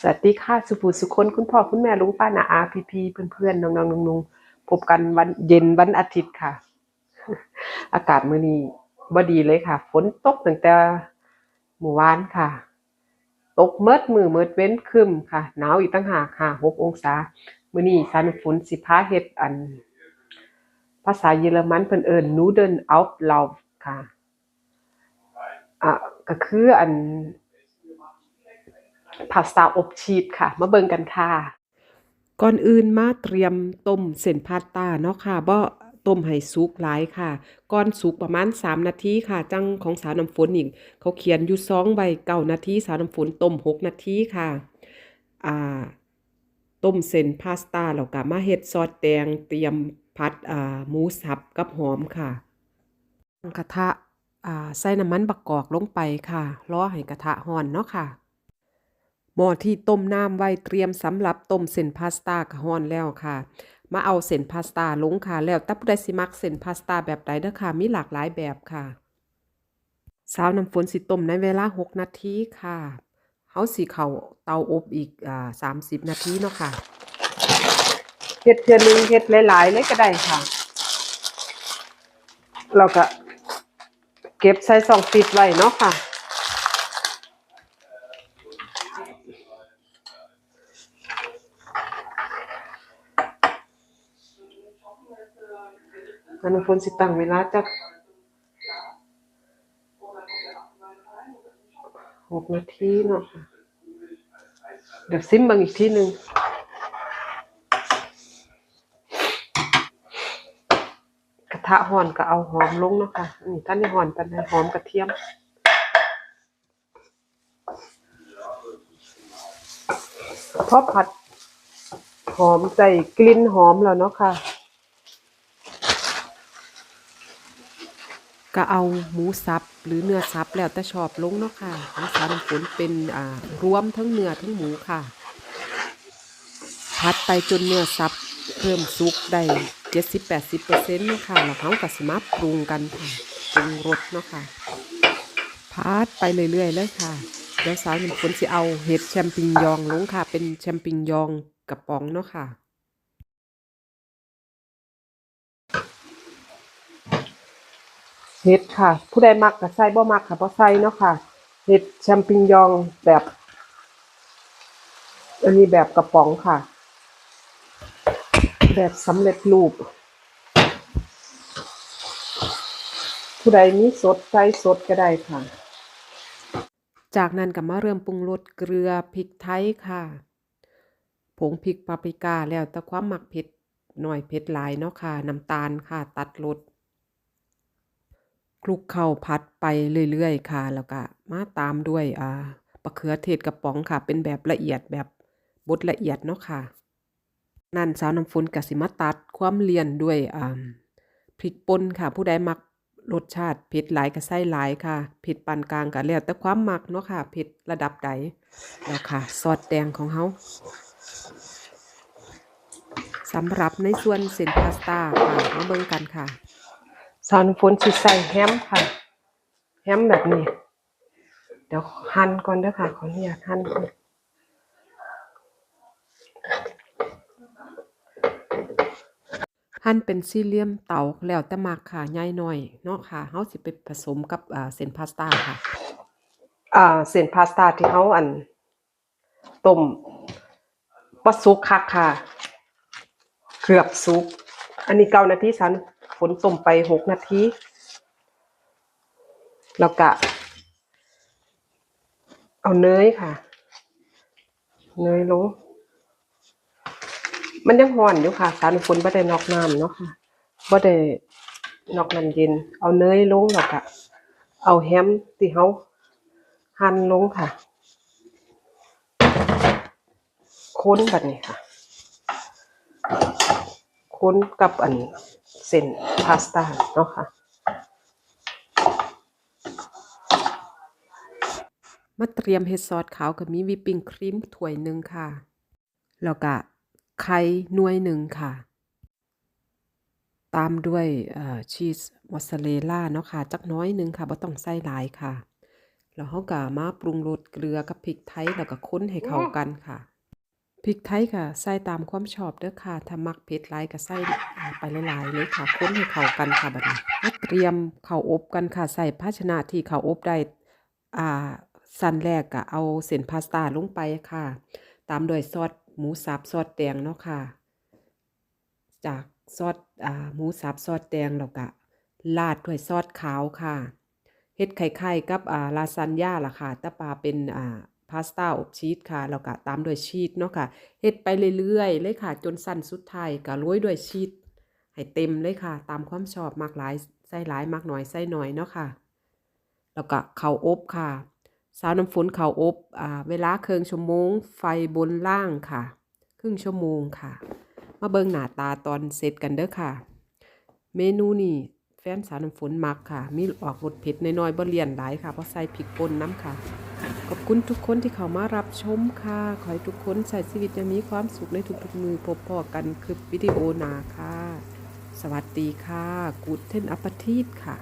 สวัสดีค่ะสุภูสุคนคุณพ่อคุณแม่ลุงป้านาอาพี่พีเพื่อนๆน้องๆนุ่งๆพบกันวันเย็นวันอาทิตย์ค่ะ อากาศมื้อนี้บ่ดีเลยค่ะ ฝนตกตั้งแต่เมื่อวานค่ะ ตกเมิดมือเมิดเว้นคึมค่ะ หนาวอีกตั้งหากค่ะ6องศามื้อนี้สันฝนสิพาเฮ็ดอัน ภาษาเยอรมันเพิ่นเอิ้น Nudeln auf Lauf ค่ะอะก็คืออัน พาสต้าอบชีสค่ะ มาเบิ่งกันค่ะ ก่อนอื่นมาเตรียมต้มเส้นพาสต้าเนาะค่ะบ่ต้มให้สุกหลายค่ะ ก่อนสุกประมาณ 3 นาทีค่ะ จังของสาวน้ำฝนอีก เขาเขียนอยู่2ใบ9นาทีสาวน้ำฝนต้ม 6 นาทีค่ะอ่าต้มเส้นพาสต้าแล้วก็มาเฮ็ดซอสแดงเตรียมผัดอ่าหมูสับกับหอมค่ะกระทะอ่าใส่น้ำมันบักกอกลงไปค่ะรอให้กระทะร้อนเนาะค่ะ หม้อที่ต้มน้ำไว้เตรียมสำหรับต้มเส้นพาสต้าก็ร้อนแล้วค่ะ มาเอาเส้นพาสต้าลงค่ะ แล้วแต่ผู้สิมักเส้นพาสต้าแบบใดเด้อค่ะ มีหลากหลายแบบค่ะ สาวน้ำฝนสิต้มในเวลา 6 นาทีค่ะเฮาสิเข้าเตาอบอีกอ่า30 นาทีเนาะค่ะเฮ็ดเทือนึงเฮ็ดหลายๆเลยก็ได้ค่ะเราก็เก็บใส่ซองฟิตไว้เนาะค่ะ อันนฝนสิตั้งเวลาจักหกนาทีเนาะเดี๋ยวซิมบางอีกทีหนึ่งกระทะห่อนก็เอาหอมลงเนาะค่ะนี่ท่านได้ห่อนปานหอมกระเทียมพอผัดหอมใส่กลิ่นหอมแล้วเนาะค่ะ ก็เอาหมูสับหรือเนื้อสับแล้วแต่ชอบลงเนาะค่ะของสาวน้ำฝนเป็นอ่ารวมทั้งเนื้อทั้งหมูค่ะพัดไปจนเนื้อสับเพิ่มสุกได้เจ็ดสิบแปดสิบเปอร์เซ็นต์เนาะค่ะแล้วเขาก็สมารปรุงกันค่ะปรุงรสเนาะค่ะพัดไปเรื่อยๆเลยค่ะเดี๋ยวสาวน้ำฝนสิเอาเห็ดแชมปิญยองลงค่ะ เป็นแชมปิญยองกระป๋องเนาะค่ะ เห็ดค่ะ ผู้ใดมักก็ใส่บ่มักค่ะบ่ใส่เนาะค่ะเห็ดแชมปิญยองแบบ อันนี้แบบกระป๋องค่ะ แบบสำเร็จรูป ผู้ใดมีสดใส่สดก็ได้ค่ะ จากนั้นก็มาเริ่มปรุงรสเกลือพริกไทยค่ะ ผงพริกปาปริกาแล้วแต่ความมักเผ็ดหน่อยเผ็ดหลายเนาะค่ะ น้ำตาลค่ะ ตัดรส คลุกเข้าพัดไปเรื่อยๆค่ะ แล้วก็มาตามด้วยอ่าบะเขือเทศกระป๋องค่ะ เป็นแบบละเอียดแบบบดละเอียดเนาะค่ะ นั่นสาวน้ำฝนกสิมาตัดความเลียนด้วยอ่าพริกป่นค่ะ ผู้ใดมักรสชาติเผ็ดหลายก็ใส่หลายค่ะเผ็ดปานกลางก็แล้วแต่ความมักเนาะค่ะเผ็ดระดับใดแล้วค่ะ ซอสแดงของเฮาสำหรับในส่วนเส้นพาสต้าค่ะมาเบิ่งกันค่ะ สาวน้ำฝนสิใส่แฮมค่ะ แฮมแบบนี้ เดี๋ยวหั่นก่อนเด้อค่ะ ขออนุญาตหั่นก่อนหั่นเป็นสี่เหลี่ยมเตาแล้วแต่มักค่ะใหญ่น้อยเนาะค่ะเฮาสิไปผสมกับอ่าเส้นพาสต้าค่ะ อ่าเส้นพาสต้าที่เฮาอันต้มบ่สุกคักค่ะ เกือบสุก อันนี้เก้านาทีสัน ฝนต้มไปหกนาทีแล้วก็เอาเนยค่ะ เนยลง มันยังร้อนอยู่ค่ะ สารฝนบ่ได้นอกน้ำเนาะค่ะบ่ได้นอกน้ำเย็น เอาเนยลงแล้วก็เอาแฮมที่เฮาหั่นลงค่ะคนแบบนี้ค่ะ ค้นกับอัน เส้นพาสต้าเนาะค่ะ มาเตรียมเฮ็ดซอสขาวกับมีวิปปิ้งครีมถ้วยหนึ่งค่ะ แล้วก็ไข่หน่วยหนึ่งค่ะ ตามด้วยชีสมอสซาเรลล่าเนาะค่ะ จักน้อยหนึ่งค่ะบ่ต้องใส่หลายค่ะ แล้วเราก็มาปรุงรสเกลือกับพริกไทยแล้วก็ค้นให้เข้ากันค่ะ พริกไทยก็ใส่ตามความชอบเด้อค่ะ ถ้ามักเผ็ดหลายก็ใส่ไปหลายๆเลยค่ะคนให้เข้ากันค่ะบัดนี้เตรียมข้าวอบกันค่ะ ใส่ภาชนะที่ข้าวอบได้อ่าสั้นแรกก็เอาเส้นพาสต้าลงไปค่ะ ตามด้วยซอสหมูสับซอสแดงเนาะค่ะ จากซอสอ่าหมูสับซอสแดงแล้วก็ราดด้วยซอสขาวค่ะเฮ็ดไข่ๆกับอ่าลาซานญ่าล่ะค่ะแต่ปลาเป็นอ่า พาสต้าอบชีสค่ะแล้วก็ตามด้วยชีสเนาะค่ะเฮ็ดไปเรื่อยๆเลยค่ะ จนสั้นสุดท้ายก็โรยด้วยชีสให้เต็มเลยค่ะ ตามความชอบมากหลายใส่หลายมากน้อยใส่น้อยเนาะค่ะ แล้วก็ข้าวอบค่ะสาวน้ำฝนข้าวอบอ่าเวลาเครึ่งชั่วโมงไฟบนล่างค่ะ ครึ่งชั่วโมงค่ะ มาเบิ่งหน้าตาตอนเสร็จกันเด้อค่ะ เมนูนี้แฟนสาวน้ำฝนมักค่ะ มีออกรสเผ็ดน้อยๆบ่เลี่ยนหลายค่ะเพราะใส่พริกป่นน้ำค่ะ คุณทุกคนที่เข้ามารับชมค่ะ ขอให้ทุกคนใช้ชีวิตอย่างมีความสุขในทุกๆมือพบพอกันคลิปวิดีโอหนาค่ะ สวัสดีค่ะกูดเทนอัปทีตค่ะ